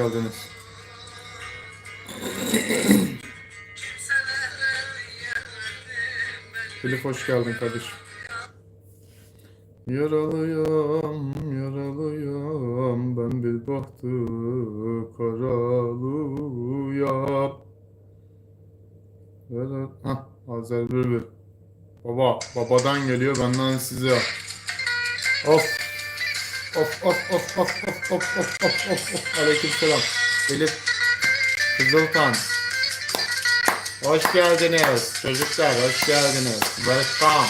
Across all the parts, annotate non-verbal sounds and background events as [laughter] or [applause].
geldiniz. Elif hoş geldin kardeşim. Yaralıyam, yaralıyam, ben bir bahtı karalıyam. Evet, hah, Azer Bülbül. Baba, babadan geliyor, benden size. Of, Of of of of of of of of of of Aleyküm selam. Elif Kızıltan. Hoş geldiniz çocuklar hoş geldiniz. Welcome.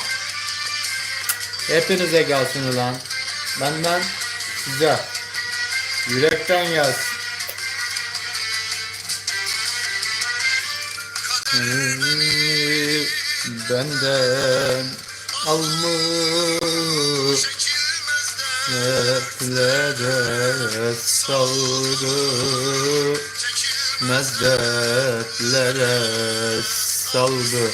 Hepinize gelsin ulan. Benden size. Yürekten gelsin. Benden almış dertlere saldı. Çekilmez dertlere saldı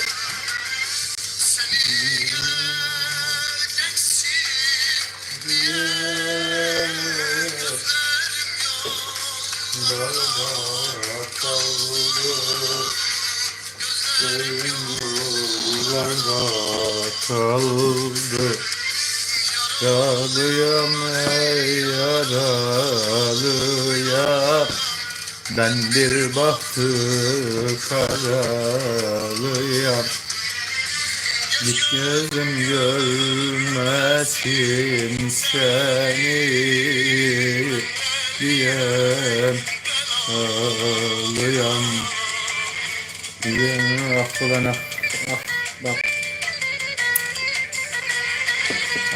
Gözlerim yollarda kaldı. Yaralıyam ey yaralıyam Ben bir bahtı karalıyam. Git gözüm görmesin seni Diyem. Ağlayam. Diyem ah ah ah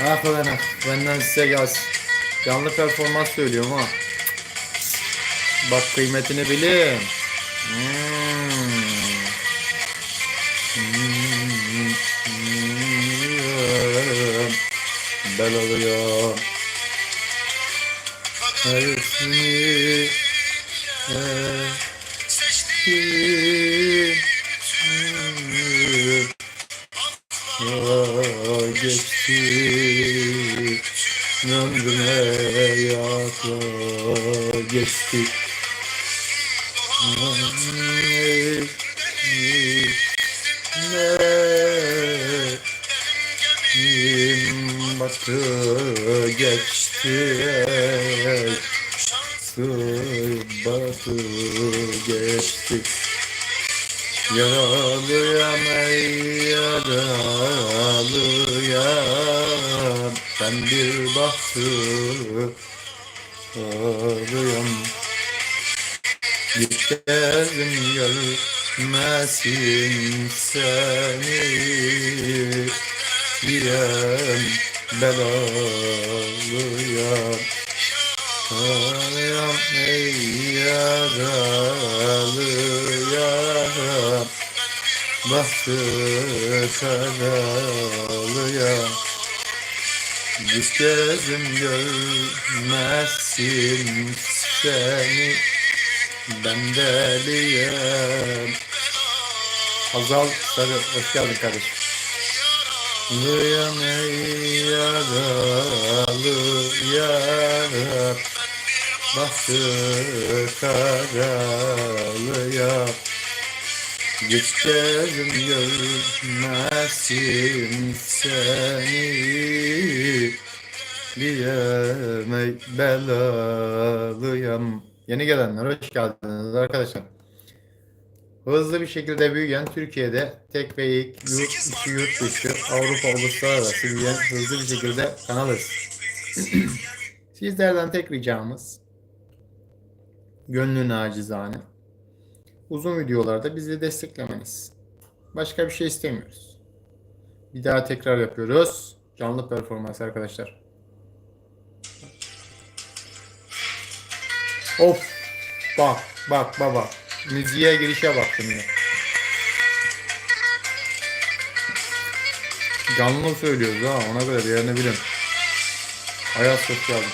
Ah ah. Benden size gelsin. Canlı performans söylüyorum ha. Bak kıymetini bilin. Hmm. Hmm. Hmm. Geçti. Ne battı geçti. Batı geçti. Yaralıyam ey yaralıyam Ben bir bahtı arıyorum Gittim görmesin seni. Diyem belalıyam Ağlayan ey yaralıyam Bahtı karalıya Hiç gözüm görmezsin seni. Ben deliyim. Hazal Sarı hoş geldin kardeşim. Lıyam ey yaralıyam Bahtı karalıya Hiç gözüm seni Diyemey belalıyam Yeni gelenler hoş geldiniz arkadaşlar. Hızlı bir şekilde büyüyen Türkiye'de tek ve ilk yurt içi yurt dışı Avrupa uluslararası büyüyen hızlı bir şekilde kanalız. Sizlerden tek ricamız gönlün acizane uzun videolarda bizi desteklemeniz. Başka bir şey istemiyoruz. Bir daha tekrar yapıyoruz. Canlı performans arkadaşlar. Of. Bak bak baba. Müziğe girişe bak şimdi. Canlı söylüyoruz ha ona göre yerini bilin. Ayaz hoş geldin.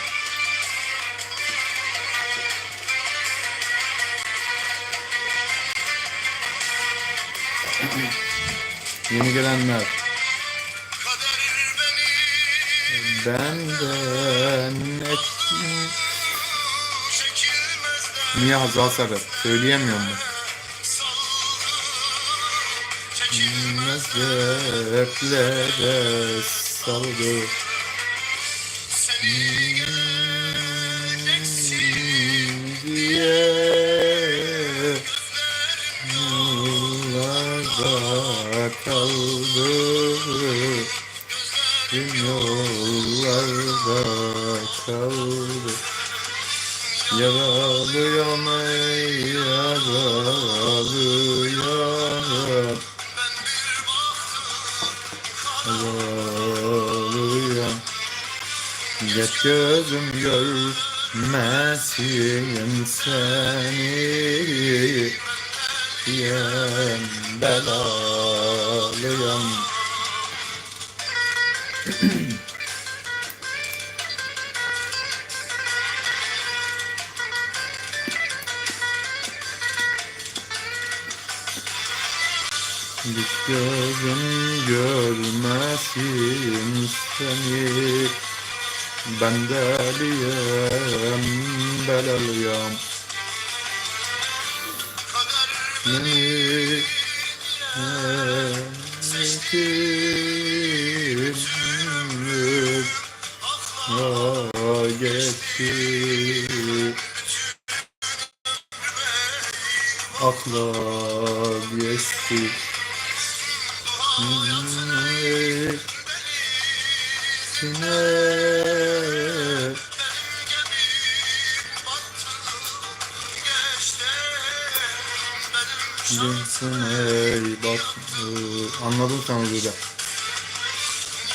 Yeni gelenler. Benden et... Niye Hazal Sarı? Söyleyemiyor mu? Mezeplere saldı. Diye Yaralıyam ey yaralıyam Yaralıyam Geç gözüm görmesin seni. Diyen belalıyam Hiç gözüm görmesin seni. Ben deliyim, belalıyım Beni Kim Sine. Dinsin ey Anladın sen huzurda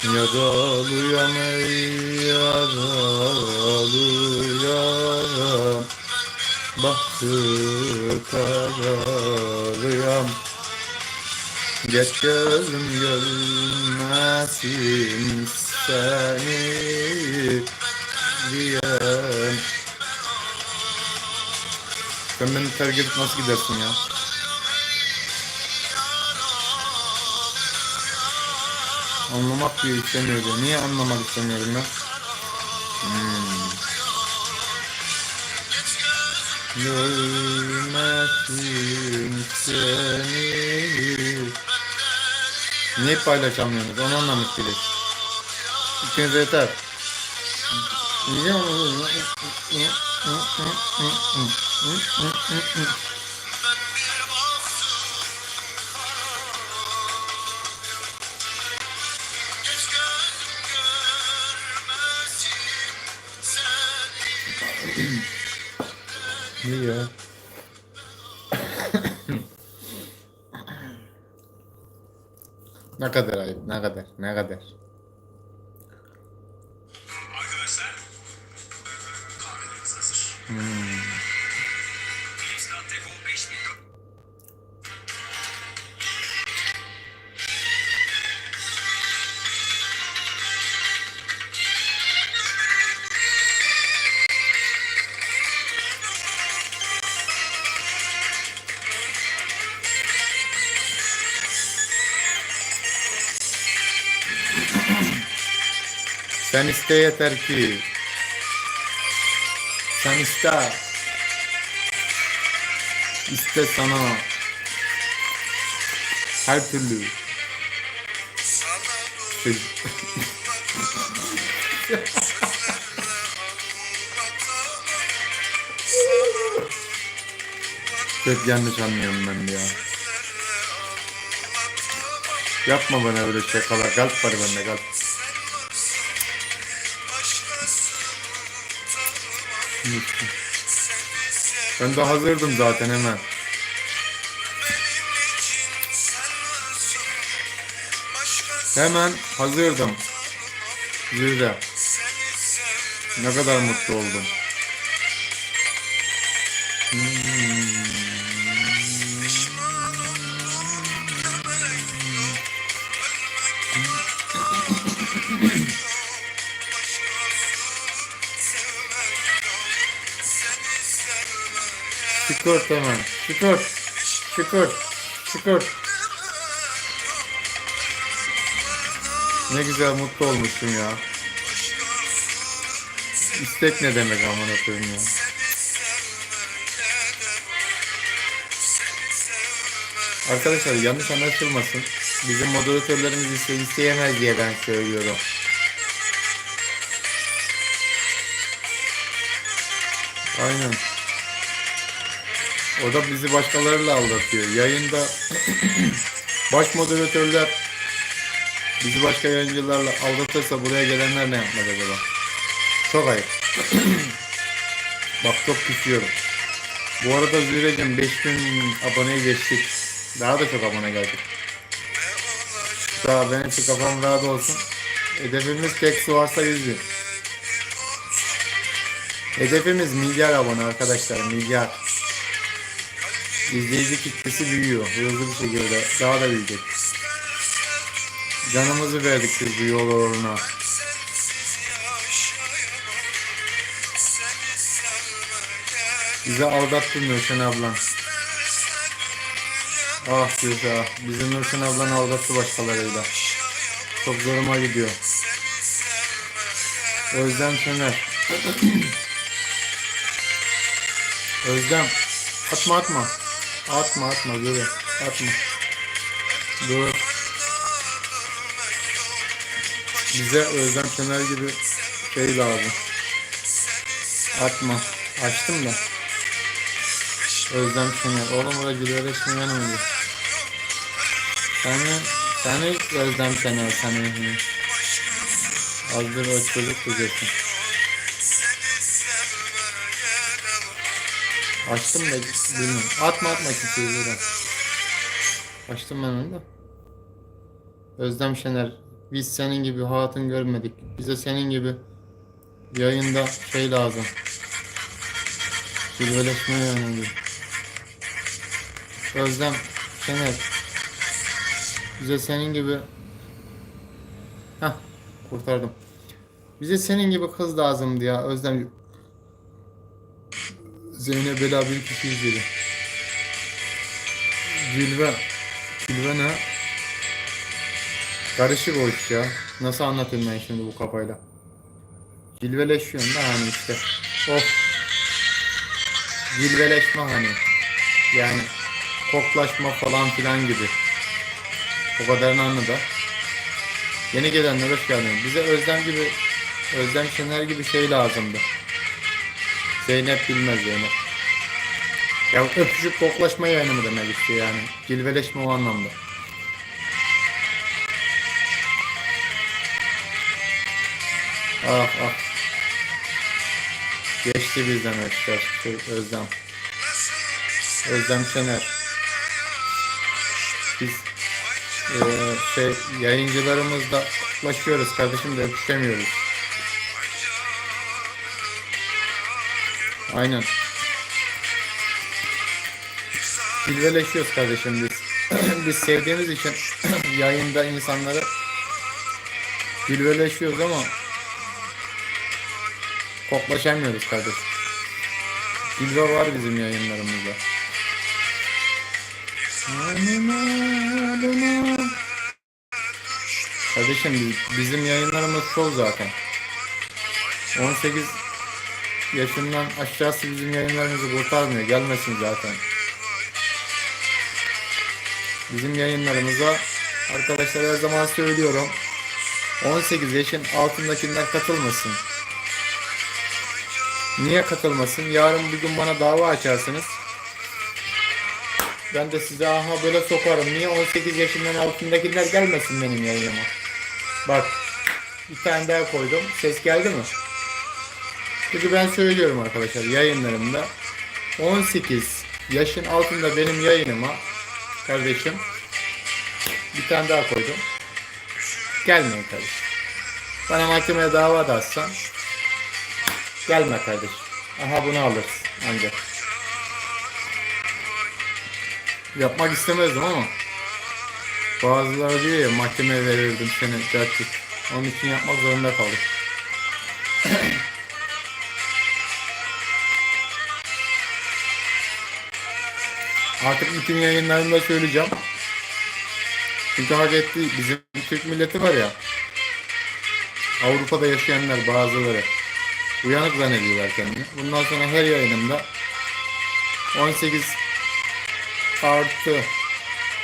Yaralıyam ey yaralıyam Bahtı kararıyam Geç gözüm görmesin seni diyen Sen beni terk edip nasıl gidersin ya? Anlamak diye istemiyorum. Niye anlamak istemiyorum ben? Hmm. Görmesin seni Niye paylaşamıyorsunuz? Onu anlamış değiliz. İkinize yeter. Niye? ne kadar ayıp, ne kadar, ne kadar. Hmm. Fiesta Devo 5000 Sen iste yeter ki. Sen iste. İste sana. Her türlü. Çok yanlış anlıyorum ben ya. Yapma bana öyle şakalar. Kalp var bende kalp. Ben de hazırdım zaten hemen. Hemen hazırdım. Zirve. Ne kadar mutlu oldum. Hmm. Şükür hemen. Şükür. Şükür. Şükür. Ne güzel mutlu olmuşsun ya. İstek ne demek amına koyayım ya. Arkadaşlar yanlış anlaşılmasın. Bizim moderatörlerimiz iste isteyemez diye ben söylüyorum. Aynen. O da bizi başkalarıyla aldatıyor. Yayında [clears throat] baş moderatörler bizi başka yayıncılarla aldatırsa buraya gelenler ne yapmaz acaba? Çok ayıp. [clears throat] Bak çok küsüyorum. Bu arada Zürecim 5000 aboneye geçtik. Daha da çok abone geldik. Daha benim için kafam rahat olsun. Hedefimiz tek su varsa 100 bin. Hedefimiz milyar abone arkadaşlar milyar. İzleyici kitlesi büyüyor. Hızlı bir şekilde daha da büyüyecek. Canımızı verdik biz bu yol uğruna. Bizi aldattın Nurşen ablan. Ah Gülşah. Bizim Nurşen ablan aldattı başkalarıyla. Çok zoruma gidiyor. Özlem Şener. [clears throat] Özlem. Atma atma. Atma atma böyle. Atma. Dur. Bize Özlem Şener gibi şey lazım. Atma. Açtım da. Özlem Şener. Oğlum orada Şener mi diyor? Seni, seni Özlem Şener seni. Azdır o çocuk diyeceksin. Açtım da bilmiyorum. Atma atma kimseyi. Açtım ben onu da. Özlem Şener. Biz senin gibi hatun görmedik. Bize senin gibi yayında şey lazım. Cilveleşme yani. Özlem Şener. Bize senin gibi Hah kurtardım. Bize senin gibi kız lazımdı ya Özlem. Zeynep Bela bir kişi izledi. Cilve. Cilve ne? Karışık o iş ya. Nasıl anlatayım ben şimdi bu kafayla? Cilveleşiyorsun da hani işte. Of. Cilveleşme hani. Yani koklaşma falan filan gibi. O kadarını anladı. Yeni gelenler hoş geldiniz. Bize Özlem gibi Özlem Şener gibi şey lazımdı. Zeynep bilmez Zeynep. Ya öpücük koklaşma yayını mı demek istiyor yani. Cilveleşme o anlamda. Ah ah. Geçti bizden. Şey, Özlem. Özlem Şener. Biz eee, şey yayıncılarımızla koklaşıyoruz kardeşim de öpüşemiyoruz. Aynen. Cilveleşiyoruz kardeşim biz. [clears throat] biz sevdiğimiz için [clears throat] yayında insanları cilveleşiyoruz ama koklaşamıyoruz kardeşim. Cilve var bizim yayınlarımızda. Kardeşim biz- bizim yayınlarımız çok zaten. 18 yaşından aşağısı bizim yayınlarımızı kurtarmıyor. Gelmesin zaten. Bizim yayınlarımıza arkadaşlar her zaman söylüyorum. 18 yaşın altındakiler katılmasın. Niye katılmasın? Yarın bir gün bana dava açarsınız. Ben de size aha böyle sokarım. Niye 18 yaşından altındakiler gelmesin benim yayınıma? Bak. Bir tane daha koydum. Ses geldi mi? Çünkü ben söylüyorum arkadaşlar yayınlarımda 18 yaşın altında benim yayınıma kardeşim bir tane daha koydum. gelmeyin kardeşim. Bana mahkemeye dava da atsan gelme kardeşim. Aha bunu alırsın ancak. Yapmak istemezdim ama bazıları diyor ya mahkemeye verirdim seni gerçek. Onun için yapmak zorunda kaldım. Artık bütün yayınlarımda söyleyeceğim. Çünkü hak etti. Bizim Türk milleti var ya. Avrupa'da yaşayanlar bazıları. Uyanık zannediyorlar kendini. Bundan sonra her yayınımda 18 artı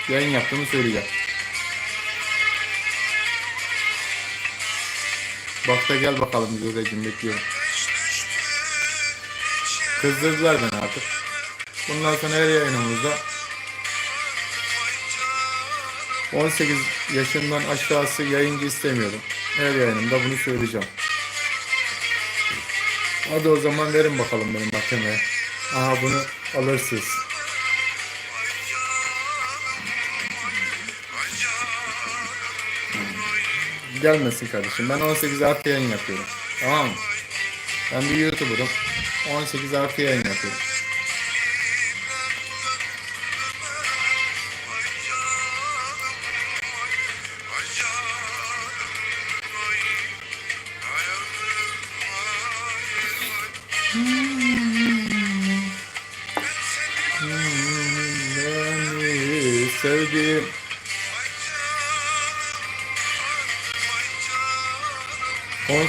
yayın yaptığımı söyleyeceğim. Bak da gel bakalım Gözeciğim bekliyorum. Kızdırdılar beni artık. Bundan sonra her yayınımızda 18 yaşından aşağısı yayıncı istemiyorum. Her yayınımda bunu söyleyeceğim. Hadi o zaman verin bakalım benim mahkemeye. Aha bunu alırsınız. Gelmesin kardeşim. Ben 18 artı yayın yapıyorum. Tamam mı? Ben bir YouTuber'ım. 18 artı yayın yapıyorum.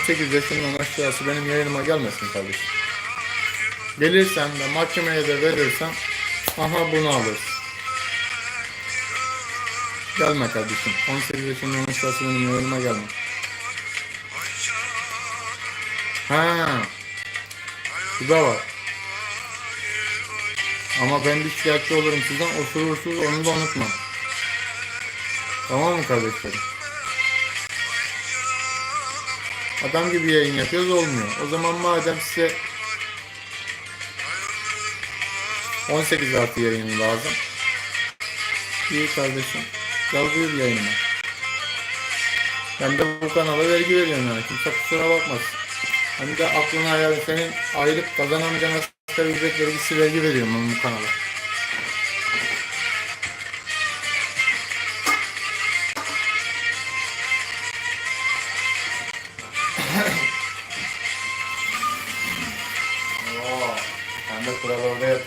...18 yaşından aşağısı benim yayınıma gelmesin kardeşim. Gelirsen de mahkemeye de verirsen... ...aha bunu alırsın. Gelme kardeşim. 18 yaşından aşağısı benim yayınıma gelme. Ha. Bu da var. Ama ben bir şikayetçi olurum sizden. Osurursuz onu da unutma. Tamam mı kardeşlerim? Adam gibi yayın yapıyoruz olmuyor. O zaman madem size 18 artı yayın lazım. İyi kardeşim. Gel buyur yayınıma. Ben de bu kanala vergi veriyorum yani. Kimse kusura bakmasın. Hem de aklına hayal senin aylık kazanamayacağın asgari ücret vergisi vergi veriyorum ben bu kanala.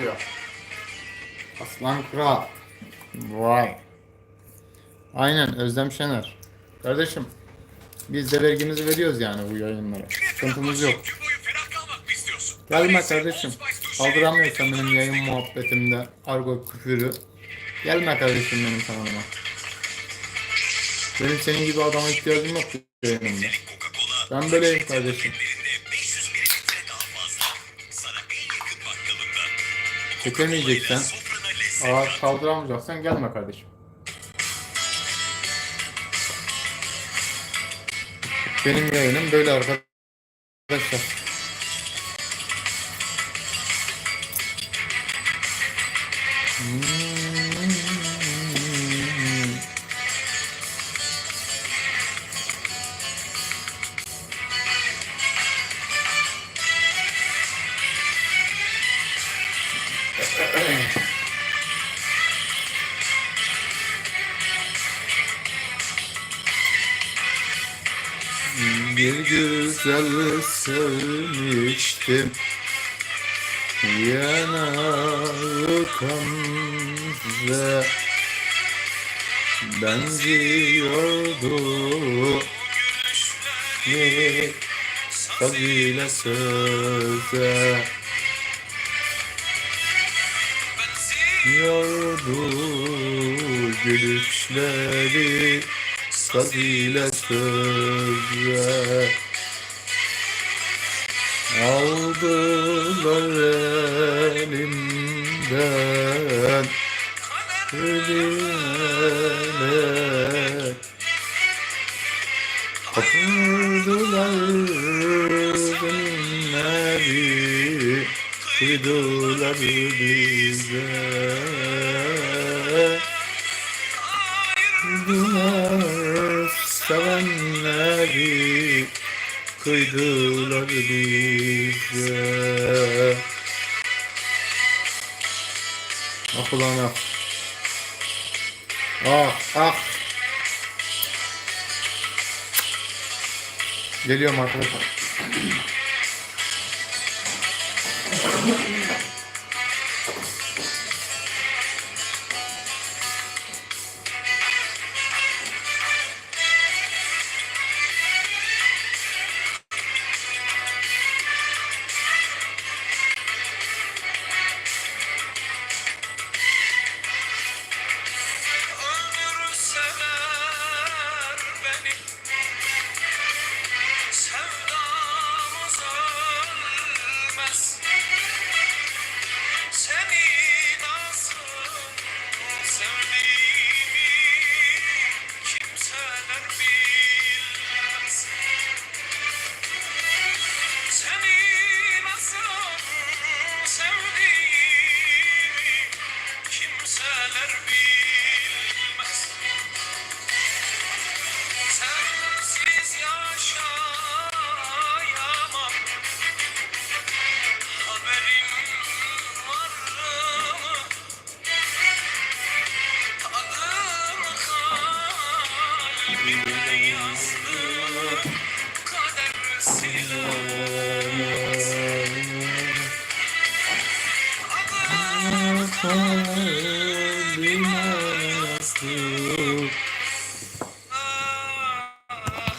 Yatıyor. Aslan kral. Vay. Aynen Özlem Şener. Kardeşim biz de vergimizi veriyoruz yani bu yayınlara. Sıkıntımız yok. Gelme kardeşim. Kaldıramıyorsan benim yayın muhabbetimde argo küfürü. Gelme kardeşim benim kanalıma. Benim senin gibi adama ihtiyacım yok yayınımda. Ben böyleyim kardeşim. Çekemeyeceksen, ağır kaldıramayacaksan gelme kardeşim. Benim yayınım böyle arkadaşlar. Hmm. Bir güzel sevmiştim. Yanağı kanze Benziyordu. Bir saz söze Yordu gülüşleri Saz ile söze Aldılar elimden Hediyeler. Kapırdılar günleri Kıydılar bize Ah ulan ah. Ah ah. Geliyorum arkadaşlar.